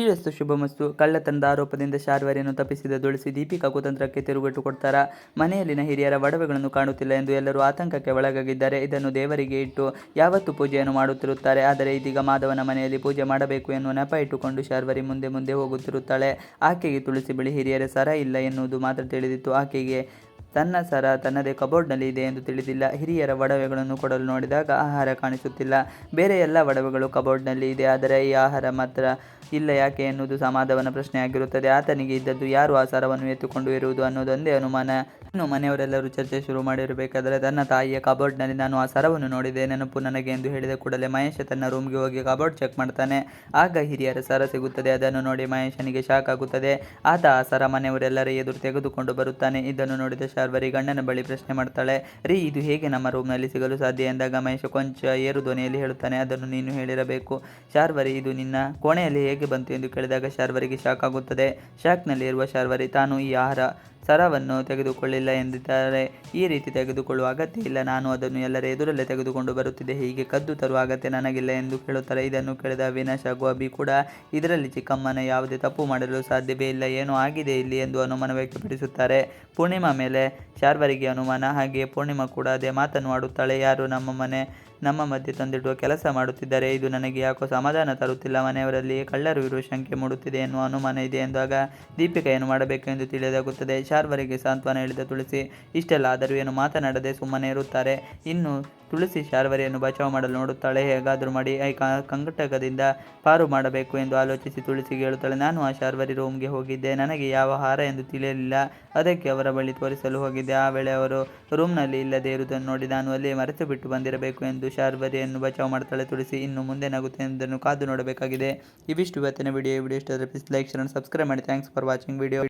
ಶ್ರೀರಸ್ತು ಶುಭಮಸ್ತು ಕಳ್ಳತನದ ಆರೋಪದಿಂದ ಶಾರ್ವರಿಯನ್ನು ತಪ್ಪಿಸಿದ ತುಳಸಿ ದೀಪಿಕಾ ಕುತಂತ್ರಕ್ಕೆ ತಿರುಗಟ್ಟು ಕೊಡ್ತಾರ. ಮನೆಯಲ್ಲಿನ ಹಿರಿಯರ ಒಡವೆಗಳನ್ನು ಕಾಣುತ್ತಿಲ್ಲ ಎಂದು ಎಲ್ಲರೂ ಆತಂಕಕ್ಕೆ ಒಳಗಾಗಿದ್ದಾರೆ. ಇದನ್ನು ದೇವರಿಗೆ ಇಟ್ಟು ಯಾವತ್ತೂ ಪೂಜೆಯನ್ನು ಮಾಡುತ್ತಿರುತ್ತಾರೆ. ಆದರೆ ಇದೀಗ ಮಾಧವನ ಮನೆಯಲ್ಲಿ ಪೂಜೆ ಮಾಡಬೇಕು ಎನ್ನುವ ನೆಪ ಇಟ್ಟುಕೊಂಡು ಶಾರ್ವರಿ ಮುಂದೆ ಮುಂದೆ ಹೋಗುತ್ತಿರುತ್ತಾಳೆ. ಆಕೆಗೆ ತುಳಸಿ ಬಳಿ ಹಿರಿಯರ ಸರ ಇಲ್ಲ ಎನ್ನುವುದು ಮಾತ್ರ ತಿಳಿದಿತ್ತು. ಆಕೆಗೆ ತನ್ನ ಸರ ತನ್ನದೇ ಕಬೋರ್ಡ್ನಲ್ಲಿ ಇದೆ ಎಂದು ತಿಳಿದಿಲ್ಲ. ಹಿರಿಯರ ಒಡವೆಗಳನ್ನು ಕೊಡಲು ನೋಡಿದಾಗ ಆಹಾರ ಕಾಣಿಸುತ್ತಿಲ್ಲ. ಬೇರೆ ಎಲ್ಲ ಒಡವೆಗಳು ಕಬೋರ್ಡ್ನಲ್ಲಿ ಇದೆ. ಆದರೆ ಈ ಆಹಾರ ಮಾತ್ರ ಇಲ್ಲ ಯಾಕೆ ಎನ್ನುವುದು ಸಮಾಧವನ ಪ್ರಶ್ನೆಯಾಗಿರುತ್ತದೆ. ಆತನಿಗೆ ಇದ್ದದ್ದು ಯಾರು ಆ ಸರವನ್ನು ಎತ್ತುಕೊಂಡು ಇರುವುದು ಅನ್ನೋದೊಂದೇ ಅನುಮಾನ. ಇನ್ನು ಮನೆಯವರೆಲ್ಲರೂ ಚರ್ಚೆ ಶುರು ಮಾಡಿರಬೇಕಾದರೆ ತನ್ನ ತಾಯಿಯ ಕಬೋರ್ಡ್ನಲ್ಲಿ ನಾನು ಆ ಸರವನ್ನು ನೋಡಿದೆ, ನೆನಪು ನನಗೆ ಎಂದು ಹೇಳಿದ ಕೂಡಲೇ ಮಹೇಶ ತನ್ನ ರೂಮ್ಗೆ ಹೋಗಿ ಕಬೋರ್ಡ್ ಚೆಕ್ ಮಾಡ್ತಾನೆ. ಆಗ ಹಿರಿಯರ ಸರ ಸಿಗುತ್ತದೆ, ಅದನ್ನು ನೋಡಿ ಮಹೇಶನಿಗೆ ಶಾಕ್ ಆಗುತ್ತದೆ. ಆತ ಆ ಸರ ಮನೆಯವರೆಲ್ಲರ ಎದುರು ತೆಗೆದುಕೊಂಡು ಬರುತ್ತಾನೆ. ಇದನ್ನು ನೋಡಿದ ಶಾರ್ವರಿ ಗಂಡನ ಬಳಿ ಪ್ರಶ್ನೆ ಮಾಡ್ತಾಳೆ, ರೀ, ಇದು ಹೇಗೆ ನಮ್ಮ ರೂಮ್ನಲ್ಲಿ ಸಿಗಲು ಸಾಧ್ಯ? ಎಂದಾಗ ಮಹೇಶ ಕೊಂಚ ಏರು ಧ್ವನಿಯಲ್ಲಿ ಹೇಳುತ್ತಾನೆ, ಅದನ್ನು ನೀನು ಹೇಳಿರಬೇಕು. ಶಾರ್ವರಿ, ಇದು ನಿನ್ನ ಕೋಣೆಯಲ್ಲಿ ಹೇಗೆ ಬಂತು? ಎಂದು ಕೇಳಿದಾಗ ಶಾರ್ವರಿಗೆ ಶಾಕ್ ಆಗುತ್ತದೆ. ಶಾಕ್ನಲ್ಲಿ ಇರುವ ಶಾರ್ವರಿ, ತಾನು ಈ ಆಹಾರ ಸರವನ್ನು ತೆಗೆದುಕೊಳ್ಳಿಲ್ಲ ಎಂದಿದ್ದಾರೆ. ಈ ರೀತಿ ತೆಗೆದುಕೊಳ್ಳುವ ಅಗತ್ಯ ಇಲ್ಲ. ನಾನು ಅದನ್ನು ಎಲ್ಲರ ಎದುರಲ್ಲೇ ತೆಗೆದುಕೊಂಡು ಬರುತ್ತಿದೆ ಹೀಗೆ ಕದ್ದು ತರುವ ಅಗತ್ಯ ನನಗಿಲ್ಲ ಎಂದು ಕೇಳುತ್ತಾರೆ. ಇದನ್ನು ಕೇಳಿದ ಅವಿನಾಶ್ ಹಾಗೂ ಅಭಿ ಕೂಡ, ಇದರಲ್ಲಿ ಚಿಕ್ಕಮ್ಮನ ಯಾವುದೇ ತಪ್ಪು ಮಾಡಲು ಸಾಧ್ಯವೇ ಇಲ್ಲ. ಏನೋ ಆಗಿದೆ ಇಲ್ಲಿ ಎಂದು ಅನುಮಾನ ವ್ಯಕ್ತಪಡಿಸುತ್ತಾರೆ. ಪೂರ್ಣಿಮಾ ಮೇಲೆ ಶಾರ್ವರಿಗೆ ಅನುಮಾನ. ಹಾಗೆಯೇ ಪೂರ್ಣಿಮಾ ಕೂಡ ಅದೇ ಮಾತನ್ನು ಆಡುತ್ತಾಳೆ. ಯಾರು ನಮ್ಮ ಮನೆ ನಮ್ಮ ಮಧ್ಯೆ ತಂದಿಡುವ ಕೆಲಸ ಮಾಡುತ್ತಿದ್ದಾರೆ ಇದು ನನಗೆ ಯಾಕೋ ಸಮಾಧಾನ ತರುತ್ತಿಲ್ಲ. ಮನೆಯವರಲ್ಲಿ ಕಳ್ಳರು ಇರುವ ಶಂಕೆ ಮೂಡುತ್ತಿದೆ ಎನ್ನುವ ಅನುಮಾನ ಇದೆ ಎಂದಾಗ ದೀಪಿಕಾ ಏನು ಮಾಡಬೇಕು ಎಂದು ತಿಳಿಯದಾಗುತ್ತದೆ. ಶಾರ್ವರಿಗೆ ಸಾಂತ್ವನ ಹೇಳಿದ ತುಳಸಿ, ಇಷ್ಟೆಲ್ಲ ಆದರೂ ಏನು ಮಾತನಾಡದೆ ಸುಮ್ಮನೆ ಇರುತ್ತಾರೆ. ಇನ್ನು ತುಳಸಿ ಶಾರ್ವರಿಯನ್ನು ಬಚಾವ್ ಮಾಡಲು ನೋಡುತ್ತಾಳೆ. ಹೇಗಾದರೂ ಮಾಡಿ ಐ ಕಂಕಟಕದಿಂದ ಪಾರು ಮಾಡಬೇಕು ಎಂದು ಆಲೋಚಿಸಿ ತುಳಸಿಗೆ ಹೇಳುತ್ತಾಳೆ. ನಾನು ಆ ಶಾರ್ವರಿ ರೂಮ್ಗೆ ಹೋಗಿದ್ದೆ. ನನಗೆ ಯಾವ ಹಾರ ಎಂದು ತಿಳಿಯಲಿಲ್ಲ. ಅದಕ್ಕೆ ಅವರ ಬಳಿ ತೋರಿಸಲು ಹೋಗಿದ್ದೆ. ಆ ವೇಳೆ ಅವರು ರೂಮ್ನಲ್ಲಿ ಇಲ್ಲದೆ ಇರುವುದನ್ನು ನೋಡಿ ನಾನು ಅಲ್ಲಿ ಮರೆತು ಬಿಟ್ಟು ಬಂದಿರಬೇಕು ಎಂದು ಶಾರ್ವರಿಯನ್ನು ಬಚಾವ್ ಮಾಡ್ತಾಳೆ ತುಳಸಿ. ಇನ್ನು ಮುಂದೇನಾಗುತ್ತೆ ಎಂಬುದನ್ನು ಕಾದು ನೋಡಬೇಕಾಗಿದೆ. ಇವಿಷ್ಟು ಇವತ್ತಿನ ವಿಡಿಯೋ ವಿಡಿಯೋ ಇಷ್ಟ ಪ್ಲೀಸ್ ಲೈಕ್ ಶೇರ್ ಸಬ್ಸ್ಕ್ರೈಬ್ ಮಾಡಿ. Thanks for watching video